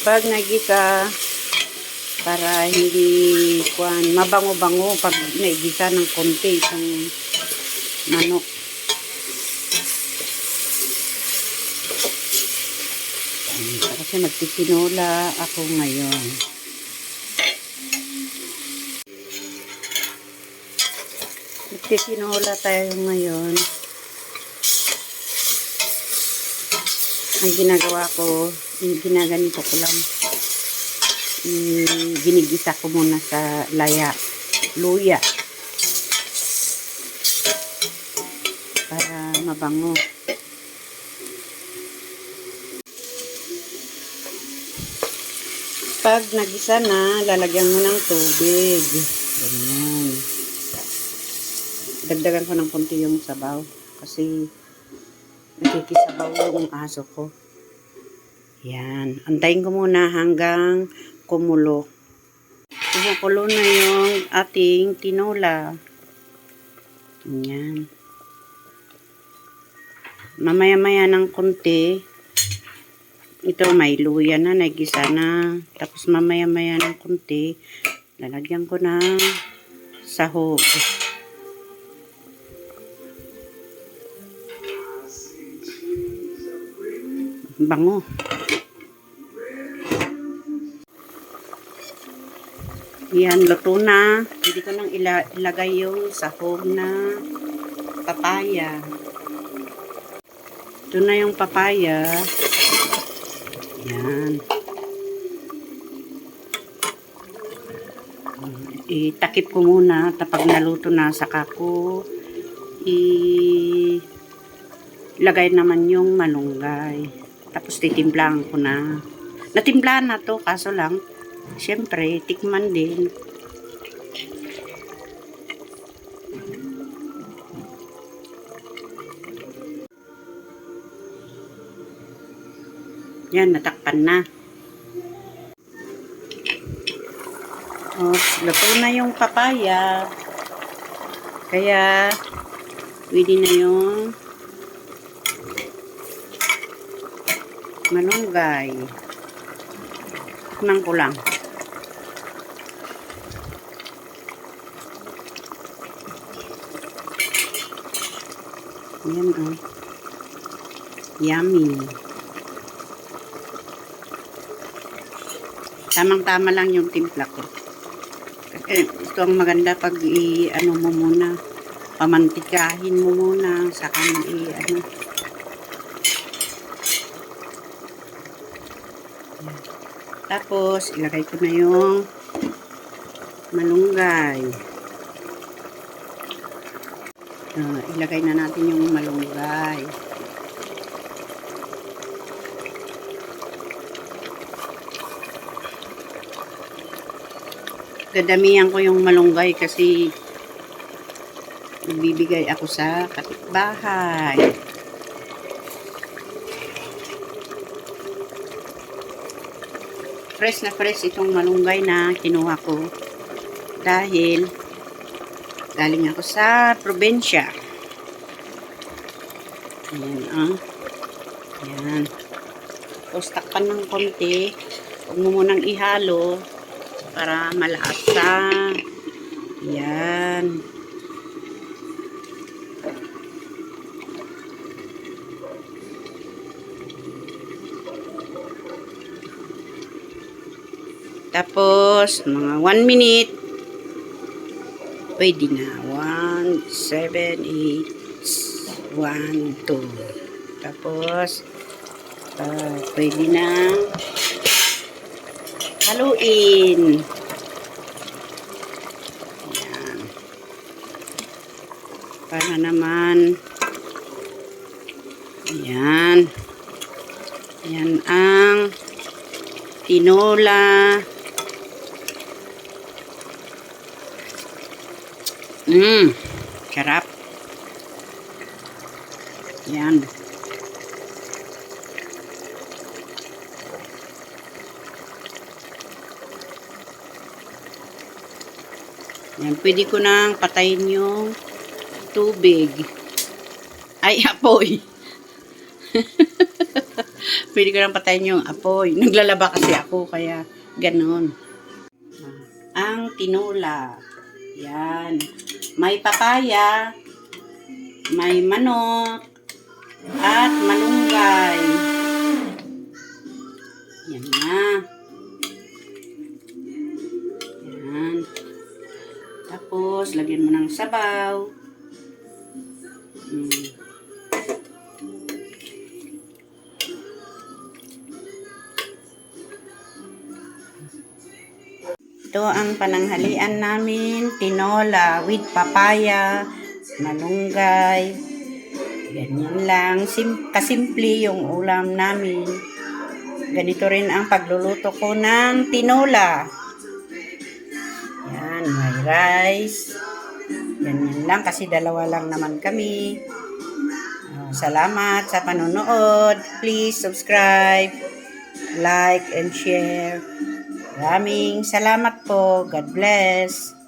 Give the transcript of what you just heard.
Pag nagisa, para hindi kuan mabango-bango pag naigisa ng konti itong manok. Kasi magtitinola ako ngayon. Magtitinola tayo ngayon. Ang ginagawa ko, ginaganito ko lang ginigisa ko muna sa laya, luya. Para mabango. Pag nagisa na, lalagyan mo ng tubig. Ganyan. Dagdagan ko ng konti yung sabaw. Kasi nakikisabaw yung aso ko. Yan. Antayin ko muna hanggang kumulo. Kumukulo na yung ating tinola. Yan. Mamaya-maya ng konti. Ito may luya na, nagisa na. Tapos mamaya-maya ng konti, lalagyan ko ng sahog. Bango. Yan, luto na. Hindi ko nang ila ilagay yung sahog na papaya. Ito na yung papaya. Yan. Itakip ko muna. Tapag naluto na, saka ko i lagay naman yung malunggay. Tapos titimplahan ko na. Natimplahan na to, kaso lang, syempre, tikman din. Yan, natakpan na. Oh, luto na yung papaya. Kaya, pwede na yung malunggay. Tikman ko lang. Yan oh. Yummy. Tamang-tama lang yung timpla ko. Kasi ito ang maganda pag i ano mo muna pamantikahin mo muna saka i ano tapos ilagay ko na yung malunggay Ah, ilagay na natin yung malunggay dadamihan ko yung malunggay kasi nagbibigay ako sa kapitbahay. Fresh na fresh itong malunggay na kinuha ko dahil galing ako sa probinsya. Ayan, ah. Ayan. Tapos takpan ng konti. Huwag mo munang ihalo para malasa. Yan. Tapos, mga 1 minute, pwede na. 1, 7, 8, 1, 2. Tapos, ah, pwede na haluin. Ayan. Para naman, ayan. Ayan ang tinola. Mmm, sarap. Yan. Yan, pwede ko nang patayin yung tubig. Ay, apoy. pwede ko nang patayin yung apoy. Naglalaba kasi ako, kaya. Ah, Ang tinola. Yan. May papaya, may manok, at malunggay. Yan na. Yan. Tapos, lagyan mo ng sabaw. Ito ang pananghalian namin, tinola with papaya, malunggay. Ganyan lang, sim kasimple yung ulam namin. Ganito rin ang pagluluto ko ng tinola. Yan, may rice. Ganyan lang kasi dalawa lang naman kami. Ah, salamat sa panonood. Please subscribe, like, and share. Maraming salamat po. God bless.